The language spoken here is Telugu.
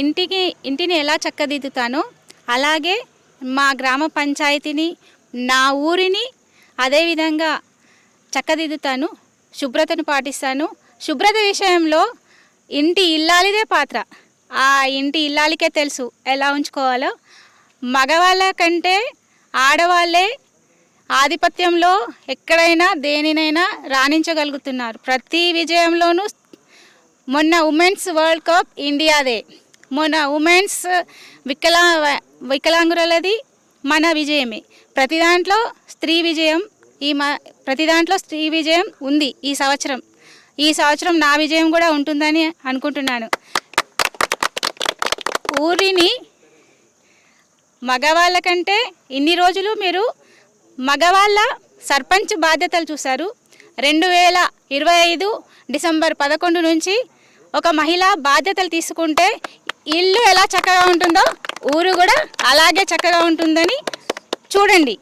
ఇంటికి ఇంటిని ఎలా చక్కదిద్దుతానో అలాగే మా గ్రామ పంచాయతీని నా ఊరిని అదేవిధంగా చక్కదిద్దుతాను శుభ్రతను పాటిస్తాను. శుభ్రత విషయంలో ఇంటి ఇల్లాలిదే పాత్ర. ఆ ఇంటి ఇల్లాలికే తెలుసు ఎలా ఉంచుకోవాలో. మగవాళ్ళ కంటే ఆడవాళ్ళే ఆధిపత్యంలో ఎక్కడైనా దేనినైనా రాణించగలుగుతున్నారు. ప్రతి విజయంలోనూ మొన్న ఉమెన్స్ వరల్డ్ కప్ ఇండియాదే. మొన్న ఉమెన్స్ వికలా వికలాంగులది మన విజయమే. ప్రతి దాంట్లో స్త్రీ విజయం ఈ మ ప్రతి దాంట్లో స్త్రీ విజయం ఉంది ఈ సంవత్సరం. ఈ సంవత్సరం నా విజయం కూడా ఉంటుందని అనుకుంటున్నాను. ఊరిని మగవాళ్ళ కంటే ఇన్ని రోజులు మీరు మగవాళ్ళ సర్పంచ్ బాధ్యతలు చూశారు. రెండు వేల ఇరవై ఐదు డిసెంబర్ పదకొండు నుంచి ఒక మహిళ బాధ్యతలు తీసుకుంటే ఇల్లు ఎలా చక్కగా ఉంటుందో ఊరు కూడా అలాగే చక్కగా ఉంటుందని చూడండి.